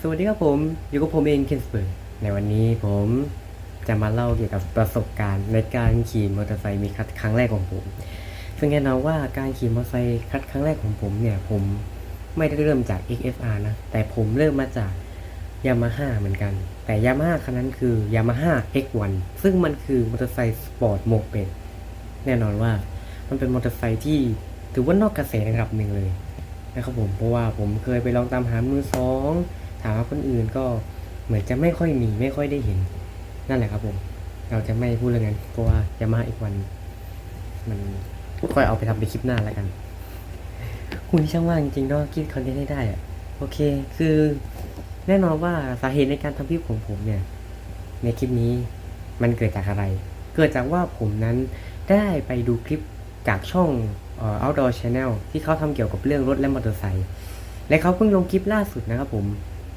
สวัสดีครับผม อยู่กับผมเองเคนสเบิร์กในวันนี้ผมจะมาเล่าเกี่ยวกับประสบการณ์ในการขี่มอเตอร์ไซค์มีคัดครั้งแรกของผม ซึ่งแน่นอนว่าการขี่มอเตอร์ไซค์คัดครั้งแรกของผมเนี่ยผมไม่ได้เริ่มจาก XSR นะ แต่ผมเริ่มมาจาก Yamaha เหมือนกัน แต่ Yamaha คันนั้นคือ Yamaha X1 ซึ่งมันคือมอเตอร์ไซค์สปอร์ตโมเป็ดแน่นอนว่ามันเป็นมอเตอร์ไซค์ที่ถือว่านอกกระแสในระดับหนึ่งเลยนะครับผมเพราะว่าผมเคยไปลองตามหามือสอง ถามว่าคนอื่นก็เหมือนจะไม่ค่อยมีไม่ค่อยได้เห็น นั่นแหละครับผม เราจะไม่พูดเรื่องนั้นเพราะว่าจะมาอีกวัน มันค่อยเอาไปทำในคลิปหน้าแล้วกันคุณช่างว่างจริงๆเนาะคิดคอนเทนต์ให้ได้อะโอเค คือแน่นอนว่าสาเหตุในการทำคลิปของผมเนี่ย ในคลิปนี้มันเกิดจากอะไร เกิดจากว่าผมนั้นได้ไปดูคลิปจากช่องเอ่อ outdoor channel ที่เขาทำเกี่ยวกับเรื่องรถและมอเตอร์ไซค์และเขาเพิ่งลงคลิปล่าสุดนะครับผม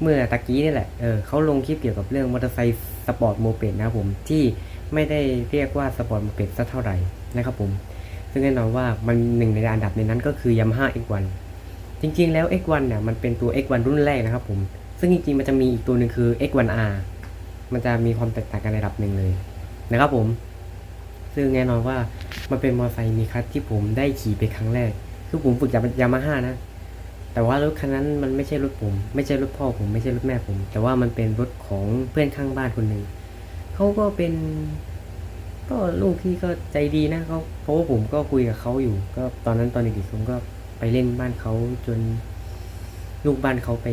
เมื่อตะกี้นี่แหละ เออเขาลงคลิปเกี่ยวกับเรื่องมอเตอร์ไซค์สปอร์ตโมเปดนะครับผมที่ไม่ได้เรียกว่าสปอร์ตโมเปดสักเท่าไหร่นะครับผม ซึ่งแน่นอนว่ามันหนึ่งในอันดับในนั้นก็คือ Yamaha X1 จริงๆแล้ว X1 เนี่ยมันเป็นตัว X1 รุ่นแรกนะครับผม ซึ่งจริงๆมันจะมีอีกตัวหนึ่งคือ X1R มันจะมีความแตกต่างกันในระดับหนึ่งเลยนะครับผม ซึ่งแน่นอนว่ามันเป็นมอเตอร์ไซค์มีคัสที่ผมได้ขี่ไปครั้งแรก คือผมฝึกจากยามาฮ่านะ แต่ว่ารถคันนั้นมันไม่ใช่รถผม ไม่ใช่รถพ่อผมไม่ใช่รถแม่ผม แต่ว่ามันเป็นรถของเพื่อนข้างบ้านคนหนึ่งเขาก็เป็น ก็ลูกพี่ก็ใจดีนะเขาเพราะว่าผมก็คุยกับเขาอยู่ ก็ตอนนั้นตอนเด็กๆผมก็ไปเล่นบ้านเขาจน ลูกบ้านเขาไป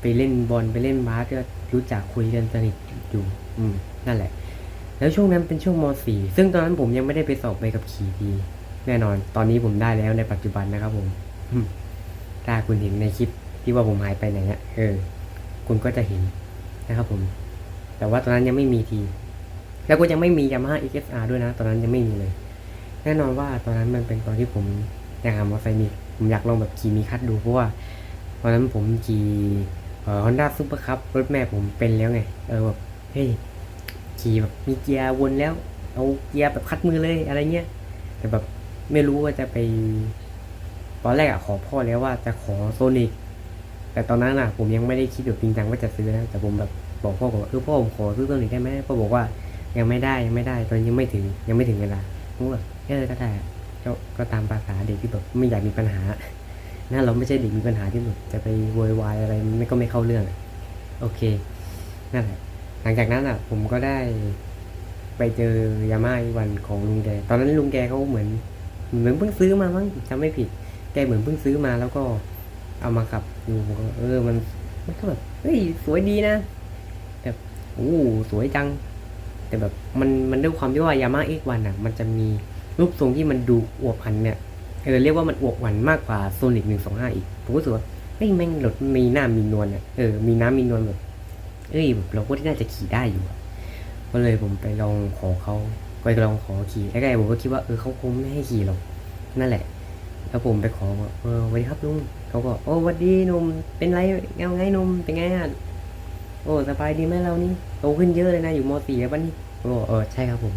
ไปเล่นบอลไปเล่นบาสก็รู้จักคุยกันสนิทอยู่ อืม นั่นแหละ แล้วช่วงนั้นเป็นช่วงม .4 ซึ่งตอนนั้นผมยังไม่ได้ไปสอบใบขับขี่ดี แน่นอน ตอนนี้ผมได้แล้วในปัจจุบันนะครับผมอืม ถ้าคุณเห็นในคลิปที่ว่าผมหายไปไหนอะเออ คุณก็จะเห็นนะครับผม แต่ว่าตอนนั้นยังไม่มีที แล้วก็ยังไม่มี Yamaha XSR ด้วยนะ ตอนนั้นยังไม่มีเลย แน่นอนว่าตอนนั้นมันเป็นตอนที่ผมอยากหามอเตอร์ไซค์มีผมอยากลองแบบขี่มีคัดดูเพราะว่าตอนนั้นผมขี่เอ่อ Honda Super Cup รถแม่ผมเป็นแล้วไง เออแบบเฮ้ยขี่แบบมีเกียร์วนแล้ว เอาเกียร์แบบคัดมือเลยอะไรเงี้ยแต่แบบไม่รู้ว่าจะไป ตอนแรกอะขอพ่อแล้วว่าจะขอโซนิกแต่ตอนนั้นอะผมยังไม่ได้คิดแบบจริงจังว่าจะซื้อนะแต่ผมแบบบอกพ่อผมว่าเออพ่อผมขอซื้อโซนิกได้ไหมพ่อบอกว่ายังไม่ได้ยังไม่ได้ตอนยังไม่ถึงยังไม่ถึงเวลาผมก็แบบเออก็ได้ก็ก็ตามภาษาเด็กที่แบบไม่อยากมีปัญหานะเราไม่ใช่เด็กมีปัญหาที่แบบจะไปโวยวายอะไรมันไม่ก็ไม่เข้าเรื่องโอเคนั่นแหละหลังจากนั้นอะ ผมก็ได้ไปเจอยาม่าอีวันของลุงแกตอนนั้นลุงแกเขาเหมือนเหมือนเพิ่งซื้อมามั้งจำไม่ผิด กเหมือนเพิ่งซื้อมาแล้วก็เอามาขับอยู่เออมันมันก็แบบเฮ้ยสวยดีนะแบบโอ้สวยจัง แต่แบบมันมันด้วยความที่ว่ายามาเอ็กวันอะ มันจะมีรูปทรงที่มันดูอวบอันเนี่ยเออเรียกว่ามันอวบหวันมากกว่าโซนิกหนึ่งสองห้าอีกผมก็รู้สึกว่าเฮ้ยแม่งรถมีหน้ามีนวลอะเออมีน้ำมีนวลแบบเอ้ยแบบเราก็ที่น่าจะขี่ได้อยู่ก็เลยผมไปลองขอเขาไปลองขอขี่แรกๆผมก็คิดว่าเออเขาคงไม่ให้ขี่หรอกนั่นแหละ แล้วผมไปขอบอกเออสวัสดีครับลุงเขาก็โอ้วัสดีหนุ่มเป็นไรเงาไงหนุ่มเป็นไงอะโอ้สบายดีไหมเรานี่โตขึ้นเยอะเลยนะอยู่มสี่แล้วปะนี่ผมบอกเออใช่ครับผม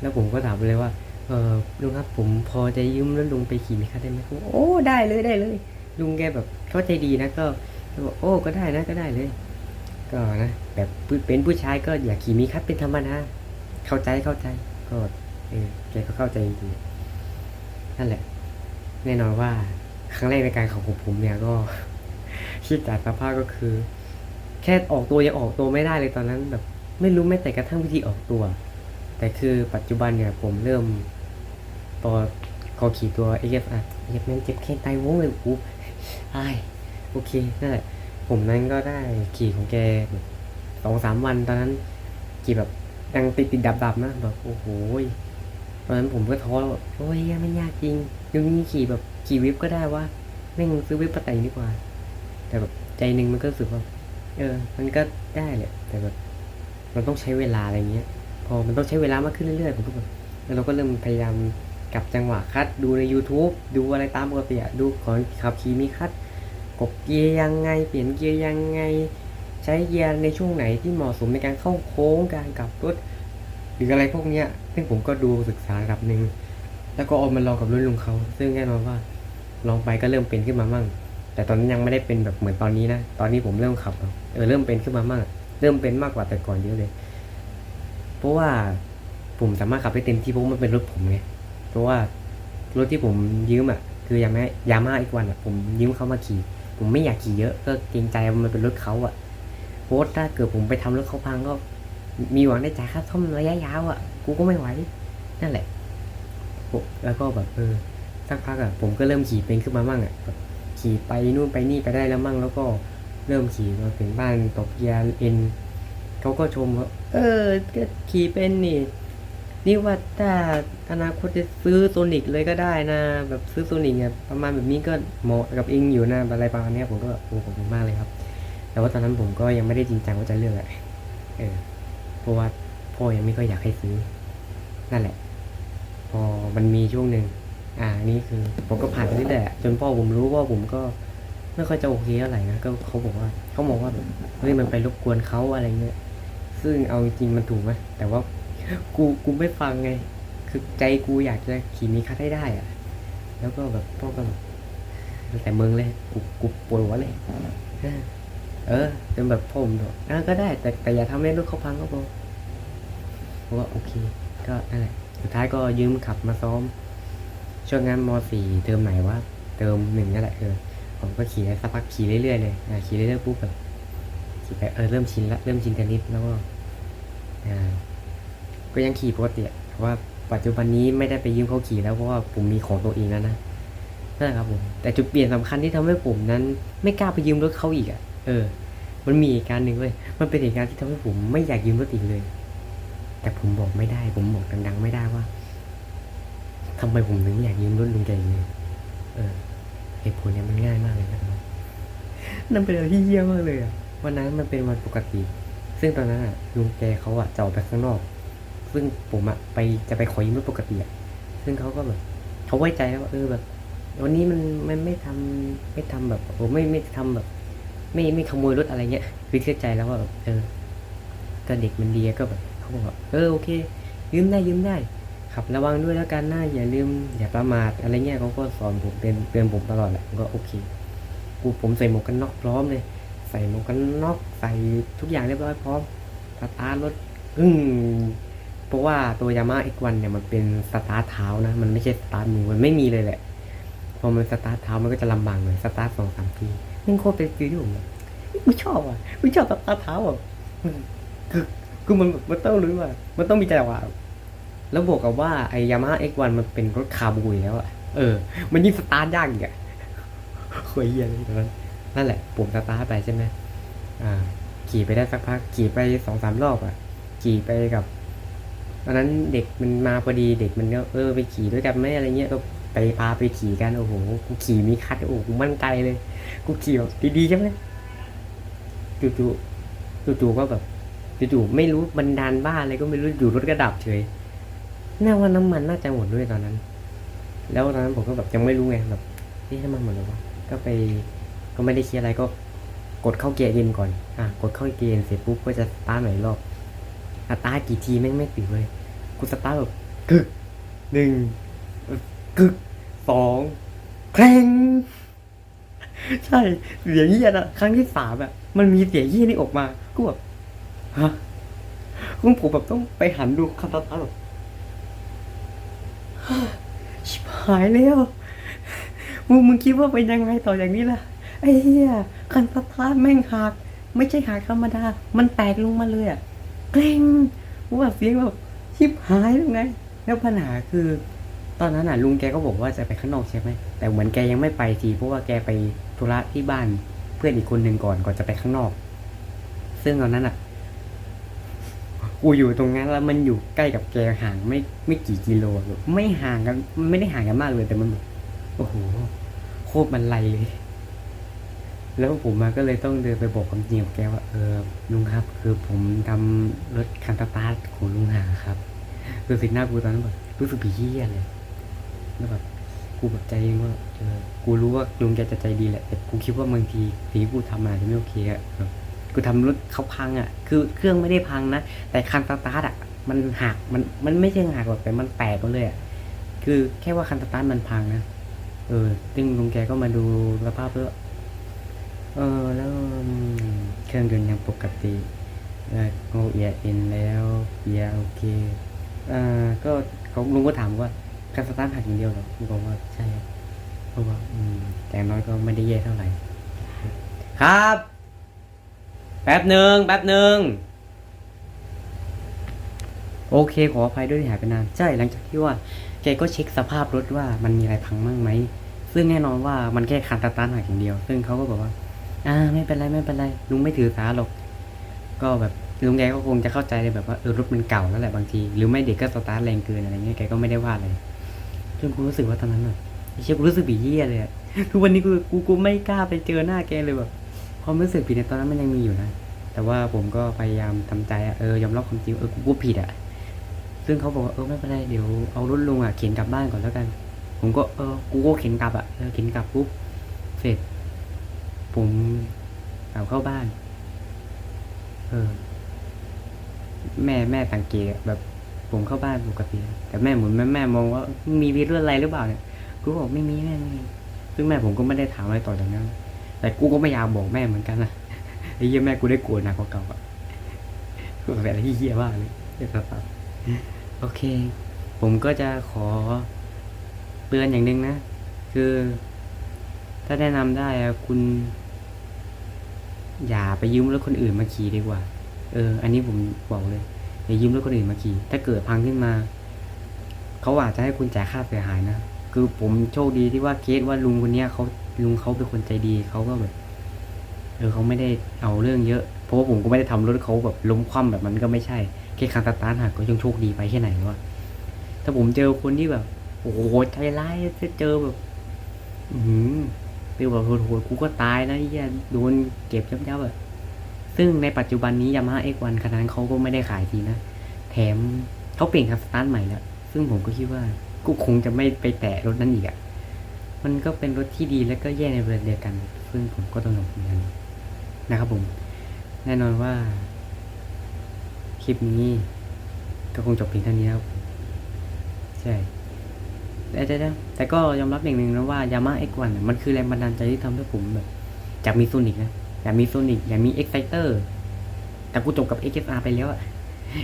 แล้วผมก็ถามเลยว่าเออลุงครับผมพอจะยืมแล้วลุงไปขี่มีคันได้ไหมเขาบโอ้ได้เลยได้เลย ลุงแกแบบเข้าใจดีนะก็บอกโอ้ก็ได้นะก็ได้เลย ก็นะแบบเป็นผู้ชายก็อยากขี่มีคัดเป็นธรรมดาเข้าใจเข้าใจก็เออแกก็เข้าใจจริง นั่นแหละ แน่นอนว่าครั้งแรกในการขับของผมเนี่ยก็คิดจากสภาพก็คือ แค่ออกตัวยังออกตัวไม่ได้เลยตอนนั้นแบบ ไม่รู้แม้แต่กระทั่งวิธีออกตัว แต่คือปัจจุบันเนี่ยผมเริ่มพอขอขี่ตัว XFR เย็บแม่งเจ็บแค่ไตวงเลยกูไอโอเคนั่นแหละ ผมนั้นก็ได้ขี่ของแกสองสามวันตอนนั้นขี่แบบยังติดติดดับดับนะแบบโอ้โหย ตอนนั้นผมก็ท้อแล้วแบบโอ้ยไม่ยากจริงยุคนี้ขี่แบบขี่วิบก็ได้ว่าแม่งซื้อวิบมาแต่งดีกว่า แต่แบบใจหนึ่งมันก็รู้สึกว่าเออ มันก็ได้แหละ แต่แบบมันต้องใช้เวลาอะไรเงี้ย พอมันต้องใช้เวลามากขึ้นเรื่อยๆผมก็แบบแล้วเราก็เริ่มพยายามกลับจังหวะคัด ดูใน YouTube ดูอะไรตามปกติดูของขับขี่มีคัดกบเกียร์ยังไง เปลี่ยนเกียร์ยังไง ใช้เกียร์ในช่วงไหนที่เหมาะสมในการเข้าโค้งการกลับรถ หรืออะไรพวกเนี้ย ซึ่งผมก็ดูศึกษาระดับหนึ่งแล้วก็เอามาลองกับรุ่นลุงเขาซึ่งแน่นอนว่าลองไปก็เริ่มเป็นขึ้นมามั่ง แต่ตอนนั้นยังไม่ได้เป็นแบบเหมือนตอนนี้นะ ตอนนี้ผมเริ่มขับแล้วเออเริ่มเป็นขึ้นมามากเริ่มเป็นมากกว่าแต่ก่อนเยอะเลย เพราะว่าผมสามารถขับได้เต็มที่เพราะว่ามันเป็นรถผมไง เพราะว่ารถที่ผมยืมอะคือยามายามาอีกวันอะผมยืมเขามาขี่ ผมไม่อยากขี่เยอะก็เกรงใจมันเป็นรถเขาอะเพราะถ้าเกิดผมไปทำรถเขาพังก็ มีหวังได้จ่ายค่าซ่อมระยะยาวอะ กูก็ไม่ไหว นั่นแหละ แล้วก็แบบเออสักพักอะ ผมก็เริ่มขี่เป็นขึ้นมามั่งอะขี่ไปนู่นไปนี่ไปได้แล้วมั่งแล้วก็เริ่มขี่มาถึงบ้านตกเกียร์เอ็นเขาก็ชมว่าเออก็ขี่เป็นนี่นี่ว่าถ้าอนาคตจะซื้อโซนิกเลยก็ได้นะ แบบซื้อโซนิกเนี่ยประมาณแบบนี้ก็เหมาะกับเองอยู่นะอะไรประมาณนี้ผมก็แบบโอ้ขอบคุณมากเลยครับ แต่ว่าตอนนั้นผมก็ยังไม่ได้จริงจังว่าจะเลือกอะไรเออ เพราะว่าพ่อยังไม่ค่อยอยากให้ซื้อ นั่นแหละ พอมันมีช่วงหนึ่งอ่านี่คือ ผมก็ผ่านไปเรื่อยๆอะจนพ่อผมรู้ว่าผมก็ไม่ค่อยจะโอเคเท่าไหร่นะก็เขาบอกว่าเขามองว่าแบบเฮ้ยมันไปรบกวนเขาอะไรเงี้ยซึ่งเอาจริงมันถูกไหมแต่ว่ากูกูไม่ฟังไง คือใจกูอยากจะขี่มีคัทให้ได้อะแล้วก็แบบพ่อก็แบบแต่เมึงเลยกูกูปวดหัวเลย เออจนแบบพ่อผมบอกอะก็ได้ แต่แต่อย่าทำให้รถเขาพังก็พอเพราะว่าโอเค ก็นั่นแหละสุดท้ายก็ยืมขับมาซ้อม ช่วงนั้นมสี่เทอมไหนวะเทอมหนึ่งนั่นแหละเออผมก็ขี่สักพักขี่เรื่อยๆเลยอ่าขี่เรื่อยๆปุ๊บแบบขี่ไปเออเริ่มชินละเริ่มชินกันนิดแล้วก็อ่าก็ยังขี่ปกติแต่ว่าปัจจุบันนี้ไม่ได้ไปยืมเขาขี่แล้วเพราะว่าผมมีของตัวเองแล้วนะนั่นแหละครับผมแต่จุดเปลี่ยนสำคัญที่ทำให้ผมนั้น ไม่กล้าไปยืมรถเขาอีกอะ เออ มันมีเหตุการณ์หนึ่งเว้ย มันเป็นเหตุการณ์ที่ทำให้ผมไม่อยากยืมรถอีกเลย แต่ผมบอกไม่ได้ ผมบอกดังๆไม่ได้ว่าทำไมผมถึงอยากยืมรถลุงแกอย่างนี้เออเหตุผลเนี่ยมันง่ายมากเลยนะครับนั่นเป็นอะไรที่เยี่ยมมากเลยอะวันนั้นมันเป็นวันปกติ ซึ่งตอนนั้นอะลุงแกเขาอะจะออกไปข้างนอก ซึ่งผมอะไปจะไปขอยืมรถปกติอะซึ่งเขาก็แบบเขาไว้ใจแล้วว่าเออแบบ วันนี้มันมันไม่ทำไม่ทำแบบโอ้ไม่ไม่ทำแบบ ไม่ไม่ขโมยรถอะไรเงี้ยคือเชื่อใจแล้วว่าแบบเออก็เด็กมันดีก็แบบเขาบอกว่าเออโอเค ยืมได้ยืมได้ขับระวังด้วยแล้วกันนะอย่าลืมอย่าประมาทอะไรเงี้ยเขาก็สอนผมเตือนเตือนผมตลอดแหละก็โอเคกูผมใส่หมวกกันน็อกพร้อมเลย ใส่หมวกกันน็อกใส่ทุกอย่างเรียบร้อยพร้อมสตาร์ทรถอึ้งเพราะว่าตัวยามาเอ็กวันเนี่ยมันเป็นสตาร์ทเท้านะ มันไม่ใช่สตาร์ทมือมันไม่มีเลยแหละพอมันสตาร์ทเท้ามันก็จะลำบากหน่อยสตาร์ทสองสามที นี่โคตรเป็นฟิลที่มแบบกูชอบอะกูชอบตาร์ทเท้าอะคือคือมันมันต้องรู้ว่า มันต้องมีจังหวะแล้วบวกกับว่าไอ้ยามาเอ็กวันมันเป็นรถคาร์บูอยู่แล้วอะเออ มันยิ่งสตาร์ทยากอีกอะโคตรเหี้ยเลยตอนนั้นนั่นแหละผมสตาร์ทไปใช่ไหมอ่า ขี่ไปได้สักพัก ขี่ไปสองสามรอบอะ ขี่ไปกับตอนนั้นเด็กมันมาพอดีเด็กมันก็เออไปขี่ด้วยกันไหมอะไรเงี้ยก็ ไปพาไปขี่กันโอ้โหกูขี่มีคัดโอ้โหกูมั่นใจเลย กูขี่แบบดีๆใช่ไหมจู่ๆจู่ๆก็แบบจู่ๆไม่รู้บันดาลบ้าอะไรก็ไม่รู้อยู่รถกระดับเฉยน่าว่าน้ำมันน่าจะหมดด้วยตอนนั้น แล้วตอนนั้นผมก็แบบยังไม่รู้ไงแบบนี่น้ำมันหมดแล้ววะก็ไปก็ไม่ได้คิดอะไรก็กดเข้าเกียร์เย็นก่อน อะ กดเข้าเกียร์เย็นเสร็จปุ๊บก็จะสตาร์ทหน่อยรอบสตาร์ทกี่ทีแม่งไม่ติดเลย กูสตาร์ทแบบกึกหนึ่งกึก สองแครงใช่เสียงเยี่ยนะครั้งที่สามอะมันมีเสียงเยี่ยนี่ออกมากูแบบฮะคุณผมแบบต้องไปหันดูคำสตาร์ทแบบชิบหายแล้วมึงมึงคิดว่าเป็นยังไงต่ออย่างนี้ล่ะไอ้เหี้ยคันตาร์ทแม่งหัก ไม่ใช่หักธรรมดา มันแตกลงมาเลยอะเกรงว่าเสียงแบบชิบหายแล้วไง แล้วปัญหาคือ อนนั้นน่ะลุงแกก็บอกว่าจะไปข้างนอกใช่ไหมแต่เหมือนแกยังไม่ไปทีเพราะว่าแกไปธุระที่บ้านเพื่อนอีกคนหนึ่งก่อนก่อนจะไปข้างนอก ซึ่งตอนนั้นอะกูอยู่ตรงนั้นแล้วมันอยู่ใกล้กับแกห่างไม่ไม่กี่กิโลไม่ห่างกันไม่ได้ห่างกันมากเลยแต่มันโอ้โหโคตรมันไลเลย แล้วผมมาก็เลยต้องเดินไปบอกความจริงกับแกว่าเออลุงครับ คือผมทำรถคันตาร์ทของลุงหาครับคือสิหน้ากูตอนนั้นแบบรู้สึกผีเหี้ยเลย แล้วแบบกูแบบใจเองว่าเออกูรู้ว่าลุงแกจะใจดีแหละแต่กูคิดว่าบางทีสิ่งที่กูทำมาจะไม่โอเคอะแบบกูทำรถเขาพังอะคือเครื่องไม่ได้พังนะ แต่คันสตาร์ทอะ มันหัก มัน มันไม่ใช่หักหรอกแต่มันแตกก็เลยอะ คือแค่ว่าคันสตาร์ทมันพังนะ เออ ซึ่งลุงแกก็มาดูสภาพแล้วเออ แล้วเครื่องยนต์ยังปกติโอเอียเอ็นแล้วเกียโอเค อ่า ก็เขาลุงก็ถามว่า การสตาร์ทหักอย่างเดียวเหรอผมบอกว่าใช่เพราะว่าอืมแต่อน้อยก็ไม่ได้แย่เท่าไหร่ ครับ แป๊บหนึ่งแป๊บหนึ่งโอเค ขออภัยด้วยที่หายไปนานใช่หลังจากที่ว่าแกก็เช็คสภาพรถว่ามันมีอะไรพังมั่งไหมซึ่งแน่นอนว่ามันแค่คันตาตันหักอย่างเดียว ซึ่งเขาก็บอกว่า อ่า ไม่เป็นไรไม่เป็นไรลุงไม่ถือสาหรอก ก็แบบลุงแกก็คงจะเข้าใจเลยแบบว่าเออรถมันเก่าแล้วแหละบางที หรือไม่เด็กก็สตาร์ทแรงเกินอะไรเงี้ยแกก็ไม่ได้ว่าอะไร นกูรู้สึกว่าตอนนั้นอะไอ้เชี่ยกูรู้สึกบีเยี่ยเลยอะทุกวันนี้กูกูกูไม่กล้าไปเจอหน้าแกเลยแบบความรู้สึกผิดในตอนนั้นมันยังมีอยู่นะแต่ว่าผมก็พยายามทำใจอะเออยอมรับความจริงเออกูกูผิดอะซึ่งเขาบอกว่าเออไม่เป็นไรเดี๋ยวเอารถลุงอะเข็นกลับบ้านก่อนแล้วกัน ผมก็เออกูก็เข็นกลับอะเออเข็นกลับปุ๊บเสร็จ ผมกลับเข้าบ้าน เออ แม่แม่สังเกตแบบ ผมเข้าบ้านปกติ แต่แม่เหมือนแม่แม่มองว่ามีวิรุธอะไรหรือเปล่าเนี่ยกูบอกไม่มีแม่ไม่มีซึ่งแม่ผมก็ไม่ได้ถามอะไรต่อจากนั้น แต่กูก็ไม่อยากบอกแม่เหมือนกันนะไอ้เหี้ยแม่กูได้โกรธหนักกว่าเก่าอะกูแบบอะไรที่เหี้ยมากเลยเหี้ยสัสโอเค ผมก็จะขอเตือนอย่างหนึ่งนะ คือ ถ้าแนะนำได้คุณ อย่าไปยืมรถคนอื่นมาขี่ดีกว่า เออ อันนี้ผมบอกเลย อย่ายืมรถคนอื่นมาขี่ ถ้าเกิดพังขึ้นมา เขาอาจจะให้คุณจ่ายค่าเสียหายนะ คือผมโชคดีที่ว่าเคสว่าลุงคนเนี้ยเขาลุงเขาเป็นคนใจดีเขาก็แบบเออเขาไม่ได้เอาเรื่องเยอะ เพราะว่าผมก็ไม่ได้ทำรถเขาแบบล้มคว่ำแบบมันก็ไม่ใช่ แค่คางสตาร์ทหักก็ยังโชคดีไปแค่ไหนวะถ้าผมเจอคนที่แบบ โอ้โหใจร้ายจะเจอแบบ อือหือเป็นแบบโหดๆกูก็ตายนะไอ้เหี้ยโดนเก็บยับยับๆอะ ซึ่งในปัจจุบันนี้ยามาฮ่าเอ็กวันคันนั้นเขาก็ไม่ได้ขายทีนะ แถมเขาเปลี่ยนคันสตาร์ทใหม่แล้ว ซึ่งผมก็คิดว่ากูคงจะไม่ไปแตะรถนั้นอีกอะมันก็เป็นรถที่ดีและก็แย่ในเวลาเดียวกัน ซึ่งผมก็ต้องยอมรับอย่างนั้นนะครับผม แน่นอนว่า คลิปนี้ ก็คงจบเพียงเท่านี้ครับ ใช่แต่แต่แต่แต่ก็ยอมรับอย่างหนึ่งนะว่ายามาเอ็กวันมันคือแรงบันดาลใจที่ทำให้ผมแบบอยากมีโซนิกนะ อยากมีโซนิกอยากมีเอ็กไซเตอร์แต่กูจบกับ XSR ไปแล้วอะ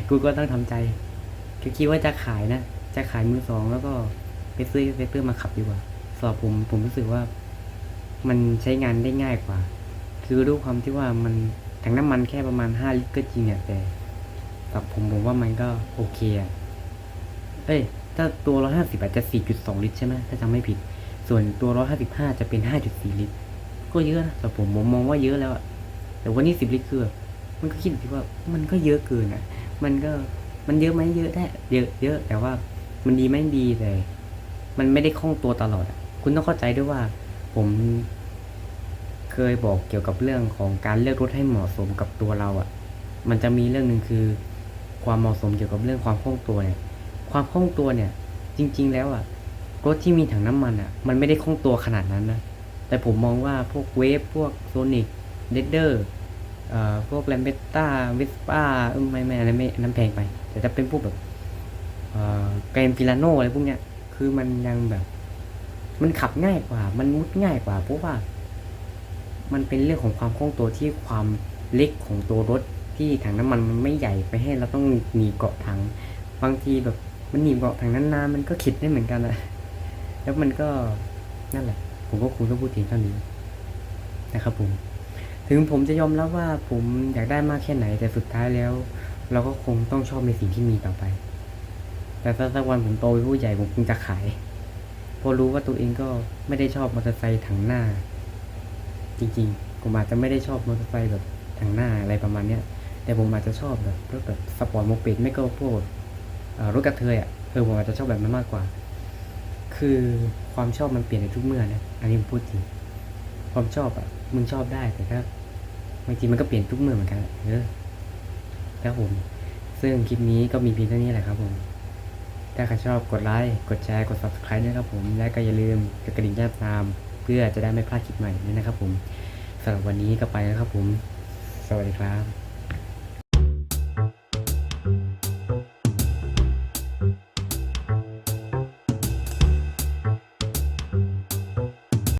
กูก็ต้องทำใจคือคิดว่าจะขายนะ จะขายมือสองแล้วก็ไปซื้อเอ็กไซเตอร์มาขับดีกว่าสำหรับผมผมรู้สึกว่า มันใช้งานได้ง่ายกว่า คือด้วยความที่ว่ามันถังน้ำมันแค่ประมาณห้าลิตรก็จริงอะแต่สับผมผมว่ามันก็โอเคอะเอ้ยถ้าตัวร้อยห้าสิบอาจจะสี่จุดสองลิตรใช่ไหมถ้าจำไม่ผิด ส่วนตัวร้อยห้าสิบห้าจะเป็นห้าจุดสี่ลิตร ก็เยอะนะแต่ผมมองว่าเยอะแล้วอะแต่วันนี้สิบลิตรคือมันก็คิดว่ามันก็เยอะเกินอะมันก็มันเยอะไหมเยอะได้เยอะเยอะ แต่ว่ามันดีไหมดีแต่ มันไม่ได้คล่องตัวตลอดอะคุณต้องเข้าใจด้วยว่า ผม เคยบอกเกี่ยวกับเรื่องของการเลือกรถให้เหมาะสมกับตัวเราอะมันจะมีเรื่องหนึ่งคือ ความเหมาะสมเกี่ยวกับเรื่องความคล่องตัวเนี่ย ความคล่องตัวเนี่ย จริง ๆ แล้วอะรถที่มีถังน้ำมันอะมันไม่ได้คล่องตัวขนาดนั้นนะ แต่ผมมองว่าพวกเวฟพวกโซนิกเดดเดอร์พวกแลมเบต้าวิสป้าไม่ไม่อะไรไม่อันนั้นแพงไป แต่จะเป็นพวกแบบเกรนฟิลาโนอะไรพวกเนี้ย คือมันยังแบบ มันขับง่ายกว่า มันมุดง่ายกว่า เพราะว่า มันเป็นเรื่องของความคล่องตัวที่ความเล็กของตัวรถที่ถังน้ำมันมันไม่ใหญ่ไปให้เราต้องหนีเกาะถัง บางทีแบบมันหนีเกาะถังนานๆมันก็ขิดได้เหมือนกันอะแล้วมันก็นั่นแหละ ผมก็คงต้องพูดถึงเท่านี้นะครับผม ถึงผมจะยอมรับว่าผมอยากได้มากแค่ไหน แต่สุดท้ายแล้ว เราก็คงต้องชอบในสิ่งที่มีต่อไป แต่ถ้าสักวันผมโตเป็นผู้ใหญ่ผมคงจะขายเพราะรู้ว่าตัวเองก็ไม่ได้ชอบมอเตอร์ไซค์ถังหน้า จริงๆ ผมอาจจะไม่ได้ชอบมอเตอร์ไซค์แบบถังหน้าอะไรประมาณเนี้ยแต่ผมอาจจะชอบแบบรถแบบสปอร์ตโมเป็ดไม่ก็พวกรถกระเทยอะเออผมอาจจะชอบแบบนั้นมากกว่า คือ ความชอบมันเปลี่ยนในทุกเมื่อนะอันนี้ผมพูดจริงความชอบอะมึงชอบได้แต่ถ้าบางทีมันก็เปลี่ยนทุกเมื่อเหมือนกันเออครับผม ซึ่งคลิปนี้ก็มีเพียงเท่านี้แหละครับผม ถ้าใครชอบกดไลค์กดแชร์กด subscribe ด้วยครับผม และก็อย่าลืมกดกระดิ่งแจ้งตาม เพื่อจะได้ไม่พลาดคลิปใหม่ด้วยนะครับผมสำหรับวันนี้ก็ไปแล้วครับผม สวัสดีครับ